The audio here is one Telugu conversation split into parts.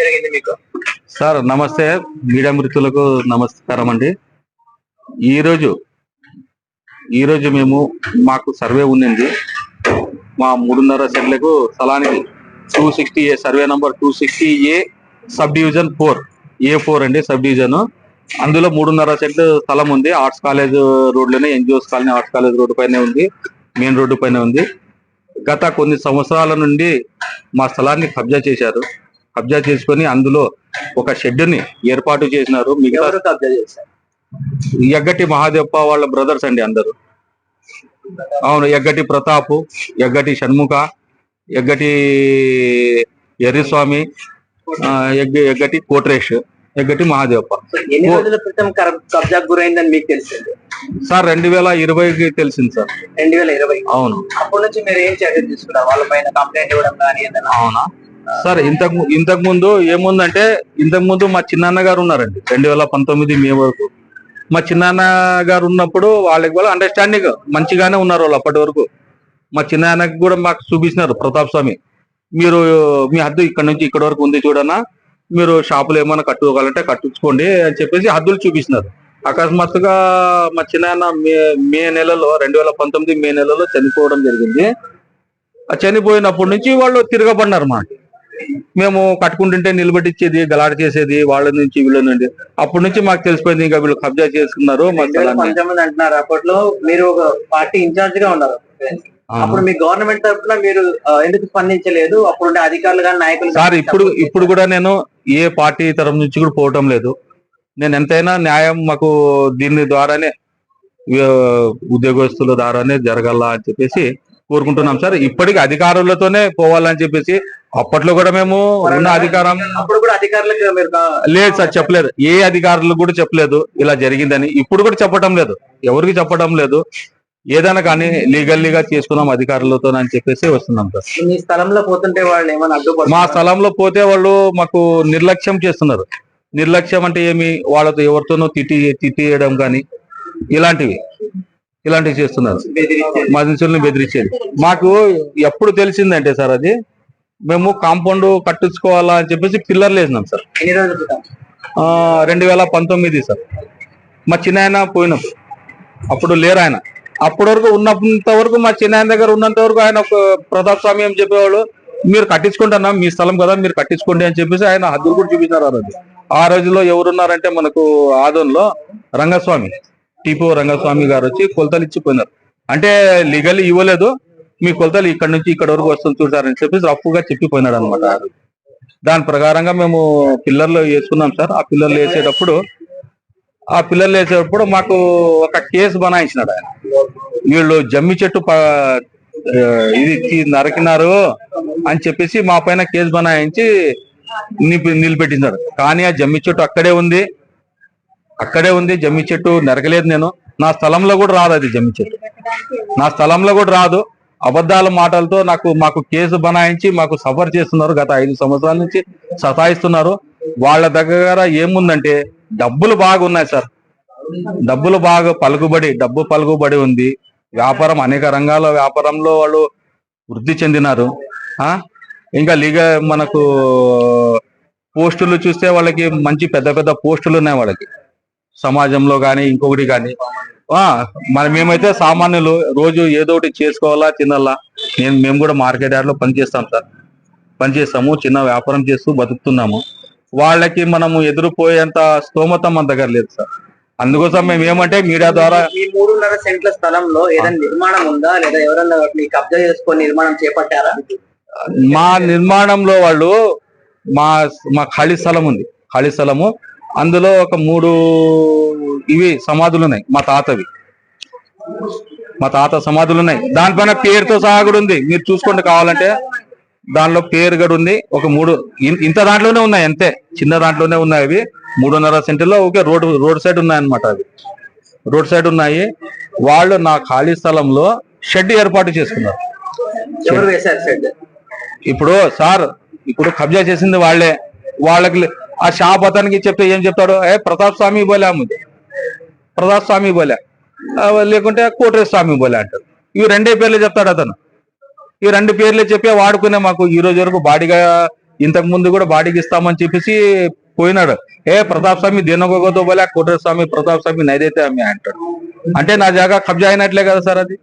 జరిగింది మీకు. సార్ నమస్తే. మీడియా మిత్రులకు నమస్కారం అండి. ఈరోజు ఈరోజు మేము మాకు సర్వే ఉండింది. మా మూడున్నర సెంట్లకు స్థలానికి two sixty A survey number two sixty A sub division four A four అండి సబ్ డివిజన్ అందులో మూడున్నర సెంట్ స్థలం ఉంది. Arts college రోడ్లోనే NGOs colony arts college road పైనే ఉంది. మెయిన్ రోడ్డు పైన ఉంది. గత కొన్ని సంవత్సరాల నుండి మా స్థలాన్ని కబ్జా చేశారు. కబ్జా చేసుకొని అందులో ఒక షెడ్ని ఏర్పాటు చేసినారు. మిగతా కబ్జా చేశారు? ఎగ్గటి మహాదేవప్ప వాళ్ళ బ్రదర్స్ అండి అందరు. అవును ఎగ్గటి ప్రతాప్ ఎగ్గటి షణ్ముఖ ఎగ్గటి ఎర్రిస్వామి ఎగ్గ- ఎగ్గటి కోట్రేష్ ఎగ్గటి మహాదేవప్ప ఎన్ని రోజుల క్రితం కబ్జాకు గురైందని మీకు తెలిసింది? సార్ రెండు వేల ఇరవైకి తెలిసింది సార్. రెండు వేల ఇరవై. అవును. అప్పటి నుంచి మీరు ఏం చర్యలు తీసుకున్నారు? వాళ్ళ పైన కంప్లైంట్ ఇవ్వడం కానీ ఏదైనా? అవునా? సార్ ఇంతకు ఇంతకు ముందు ఏముందంటే ఇంతకు ముందు మా చిన్నాన్న గారు ఉన్నారండి. రెండు వేల పంతొమ్మిది మే వరకు. మా చిన్నాన్న గారు ఉన్నప్పుడు వాళ్ళకి కూడా అండర్స్టాండింగ్ మంచిగానే ఉన్నారు వాళ్ళు అప్పటి వరకు. మా చిన్నాన్నకి కూడా మాకు చూపించినారు ప్రతాప్ స్వామి. మీరు మీ హద్దు ఇక్కడ నుంచి ఇక్కడ వరకు ఉంది చూడనా మీరు షాపులు ఏమైనా కట్టుకోవాలంటే కట్టించుకోండి అని చెప్పేసి హద్దులు చూపిస్తున్నారు. అకస్మాత్తుగా మా చిన్నాన్న మే మే నెలలో రెండు వేల పంతొమ్మిది మే నెలలో చనిపోవడం జరిగింది. ఆ చనిపోయినప్పటి నుంచి వాళ్ళు తిరగబడినారు మాట మేము కట్టుకుంటుంటే నిలబెట్టించేది గలాట చేసేది వాళ్ళ నుంచి వీళ్ళ నుండి అప్పటి నుంచి మాకు తెలిసిపోయింది ఇంకా వీళ్ళు కబ్జా చేసుకున్నారు. పంతొమ్మిది అంటున్నారు అప్పట్లో మీరు ఒక పార్టీ ఇన్ఛార్జ్గా ఉన్నారు. అప్పుడు మీ గవర్నమెంట్ తరఫున మీరు ఎందుకు స్పందించలేదు అప్పుడు అధికారులు కానీ నాయకులు సార్ ఇప్పుడు ఇప్పుడు కూడా నేను ఏ పార్టీ తరఫు నుంచి కూడా పోవటం లేదు నేను ఎంతైనా న్యాయం మాకు దీని ద్వారానే ఉద్యోగస్తుల ద్వారానే జరగాల అని చెప్పేసి కోరుకుంటున్నాం సార్. ఇప్పటికి అధికారులతోనే పోవాలని చెప్పేసి అప్పట్లో కూడా మేము ఉన్న అధికారం లేదు సార్ చెప్పలేదు. ఏ అధికారులు కూడా చెప్పలేదు. ఇలా జరిగిందని ఇప్పుడు కూడా చెప్పడం లేదు. ఎవరికి చెప్పడం లేదు. ఏదైనా కానీ లీగల్లీగా చేసుకున్నాం అధికారులతో అని చెప్పేసి వస్తున్నాం సార్. మీ స్థలంలో పోతుంటే వాళ్ళు ఏమైనా మా స్థలంలో పోతే వాళ్ళు మాకు నిర్లక్ష్యం చేస్తున్నారు. నిర్లక్ష్యం అంటే ఏమి? వాళ్ళతో ఎవరితోనో తిట్టి తిట్టియడం కానీ ఇలాంటివి. ఇలాంటివి చేస్తున్నారు. బెదిరించేది. మనుషుల్ని బెదిరించేది. మాకు ఎప్పుడు తెలిసిందంటే సార్ అది మేము కాంపౌండ్ కట్టించుకోవాలా అని చెప్పేసి పిల్లర్లు వేసినాం సార్. రెండు వేల పంతొమ్మిది సార్. మా చిన్న ఆయన పోయినప్పుడు అప్పుడు లేరు ఆయన. అప్పటి వరకు ఉన్నంత వరకు మా చిన్న ఆయన దగ్గర ఉన్నంత వరకు ఆయన ఒక ప్రతాప్ స్వామి అని చెప్పేవాళ్ళు మీరు కట్టించుకుంటున్నా మీ స్థలం కదా మీరు కట్టించుకోండి అని చెప్పేసి ఆయన హద్దులు కూడా చూపించారు ఆ రోజు. ఆ రోజులో ఎవరున్నారంటే మనకు ఆదంలో రంగస్వామి. టీపో రంగస్వామి గారు వచ్చి కొలతలు ఇచ్చిపోయినారు. అంటే లీగల్ ఇవ్వలేదు మీ కొలతలు ఇక్కడ నుంచి ఇక్కడ వరకు వస్తుంది చూసారని చెప్పేసి రఫ్గా చెప్పిపోయినాడు అనమాట దాని ప్రకారంగా మేము పిల్లర్లు వేసుకున్నాం సార్. ఆ పిల్లర్లు వేసేటప్పుడు ఆ పిల్లర్లు వేసేటప్పుడు మాకు ఒక కేసు బనాయించినాడు ఆయన. వీళ్ళు జమ్మి చెట్టు ఇది తీ- నరికినారు అని చెప్పేసి మా పైన కేసు బనాయించి నిలిపెట్టినారు కానీ ఆ జమ్మి చెట్టు అక్కడే ఉంది. అక్కడే ఉంది జమ్మి చెట్టు నరకలేదు నేను. నా స్థలంలో కూడా రాదు అది జమ్మి చెట్టు. నా స్థలంలో కూడా రాదు. అబద్ధాల మాటలతో నాకు మాకు కేసు బనాయించి మాకు సఫర్ చేస్తున్నారు. గత ఐదు సంవత్సరాల నుంచి సతాయిస్తున్నారు. వాళ్ళ దగ్గర ఏముందంటే డబ్బులు బాగున్నాయి సార్. డబ్బులు బాగా పలుకుబడి డబ్బు పలుకుబడి ఉంది. వ్యాపారం అనేక రంగాల వ్యాపారంలో వాళ్ళు వృద్ధి చెందినారు. ఆ? ఇంకా లీగ మనకు పోస్టులు చూస్తే వాళ్ళకి మంచి పెద్ద పెద్ద పోస్టులు ఉన్నాయి వాళ్ళకి. సమాజంలో కానీ ఇంకొకటి కానీ మరి మేమైతే సామాన్యులు రోజు ఏదో ఒకటి చేసుకోవాలా తినాలా? నేను మేము కూడా మార్కెట్ యార్డ్లో పనిచేస్తాం సార్. పనిచేస్తాము చిన్న వ్యాపారం చేస్తూ బతుకుతున్నాము. వాళ్ళకి మనము ఎదురుపోయేంత స్తోమత మన దగ్గర లేదు సార్. అందుకోసం మేము ఏమంటే మీడియా ద్వారా మీ మూడున్నర సెంట్ల స్థలంలో ఏదైనా నిర్మాణం ఉందా? లేదా ఎవరైనా వాటిని కబ్జా చేసుకొని నిర్మాణం చేపట్టారా? మా నిర్మాణంలో వాళ్ళు మా మా ఖాళీ స్థలం ఉంది. ఖాళీ స్థలము అందులో ఒక మూడు ఇవి సమాధులు ఉన్నాయి మా తాతవి. మా తాత సమాధులు ఉన్నాయి దానిపైన పేరుతో సహా కూడా ఉంది. మీరు చూసుకోండి కావాలంటే. దానిలో పేరు కూడా ఉంది. ఒక మూడు ఇంత దాంట్లోనే ఉన్నాయి అంతే. చిన్న దాంట్లోనే ఉన్నాయి అవి. మూడున్నర సెంటులో ఒకే రోడ్ రోడ్ సైడ్ ఉన్నాయి అన్నమాట అవి. రోడ్ సైడ్ ఉన్నాయి. వాళ్ళు నా ఖాళీ స్థలంలో షెడ్ ఏర్పాటు చేసుకున్నారు. ఇప్పుడు సార్ ఇప్పుడు కబ్జా చేసింది వాళ్ళే. వాళ్ళకి ఆ షాప్ అతనికి చెప్తే ఏం చెప్తాడు? ఏ ప్రతాప్ స్వామి బోలే అమ్ముది. ప్రతాప్ స్వామి బోలే. లేకుంటే కోటేశ్వర స్వామి బోలే అంటాడు. ఇవి రెండే పేర్లు చెప్తాడు అతను. ఈ రెండు పేర్లే చెప్పే వాడుకునే మాకు ఈ రోజు వరకు బాడీగా ఇంతకు ముందు కూడా బాడీకి ఇస్తామని చెప్పేసి పోయినాడు. ఏ ప్రతాప్ స్వామి దేనగోగోతో పోలే కోటేశ్వర స్వామి ప్రతాప్ స్వామి నైదైతే అమ్మే అంటాడు. అంటే నా జాగా కబ్జా అయినట్లే కదా సార్ అది?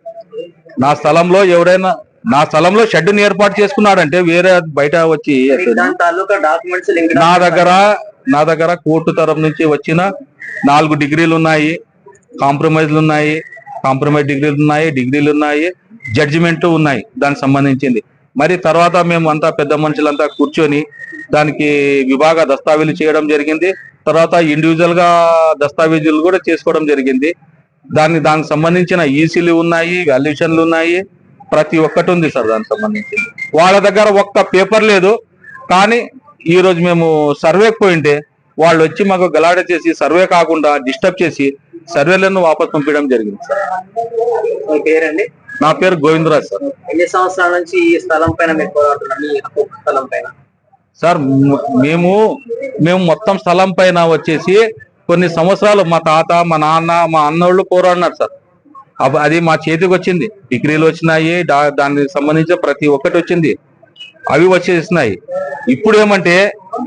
నా స్థలంలో ఎవరైనా నా స్థలంలో షెడ్ని ఏర్పాటు చేసుకున్నాడంటే వేరే బయట వచ్చి నా దగ్గర నా దగ్గర కోర్టు తరఫు నుంచి వచ్చిన నాలుగు డిగ్రీలు ఉన్నాయి. కాంప్రమైజ్లు ఉన్నాయి. కాంప్రమైజ్ డిగ్రీలు ఉన్నాయి డిగ్రీలు ఉన్నాయి జడ్జిమెంట్ ఉన్నాయి దానికి సంబంధించింది. మరి తర్వాత మేము అంతా పెద్ద మనుషులంతా కూర్చొని దానికి విభాగ దస్తావేజులు చేయడం జరిగింది. తర్వాత ఇండివిజువల్గా దస్తావేజులు కూడా చేసుకోవడం జరిగింది. దాన్ని దానికి సంబంధించిన ఈసీలు ఉన్నాయి వాల్యుయేషన్లు ఉన్నాయి. ప్రతి ఒక్కటి ఉంది సార్ దానికి సంబంధించి. వాళ్ళ దగ్గర ఒక్క పేపర్ లేదు. కానీ ఈ రోజు మేము సర్వేకి పోయింటే వాళ్ళు వచ్చి మాకు గలాడ చేసి సర్వే కాకుండా డిస్టర్బ్ చేసి సర్వేలను వాపస్ పంపించడం జరిగింది సార్. పేరండి? నా పేరు గోవిందరాజ్ సార్. ఎన్ని సంవత్సరాల నుంచి ఈ స్థలం పైన స్థలం పైన? సార్ మేము మేము మొత్తం స్థలం పైన వచ్చేసి కొన్ని సంవత్సరాలు మా తాత మా నాన్న మా అన్నోళ్ళు పోరాడినారు సార్. అది మా చేతికి వచ్చింది. డిగ్రీలు వచ్చినాయి దానికి సంబంధించిన ప్రతి ఒక్కటి వచ్చింది. అవి వచ్చేసినాయి. ఇప్పుడు ఏమంటే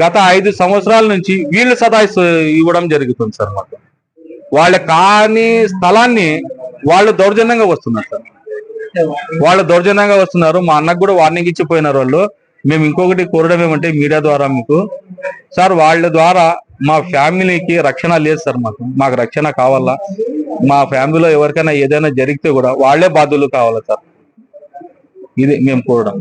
గత ఐదు సంవత్సరాల నుంచి వీళ్ళు సదాయిస్తూ ఇవ్వడం జరుగుతుంది సార్ మాకు. వాళ్ళ కాని స్థలాన్ని వాళ్ళు దౌర్జన్యంగా వస్తున్నారు సార్. వాళ్ళు దౌర్జన్యంగా వస్తున్నారు. మా అన్నకు కూడా వార్నింగ్ ఇచ్చిపోయినారు వాళ్ళు. మేము ఇంకొకటి కోరడం ఏమంటే మీడియా ద్వారా మీకు. సార్ వాళ్ళ ద్వారా మా ఫ్యామిలీకి రక్షణ లేదు సార్ మాకు. మాకు రక్షణ కావాలా? మా ఫ్యామిలీలో ఎవరికైనా ఏదైనా జరిగితే కూడా వాళ్ళే బాధ్యులు కావాలి సార్. ఇది మేము కోరడం.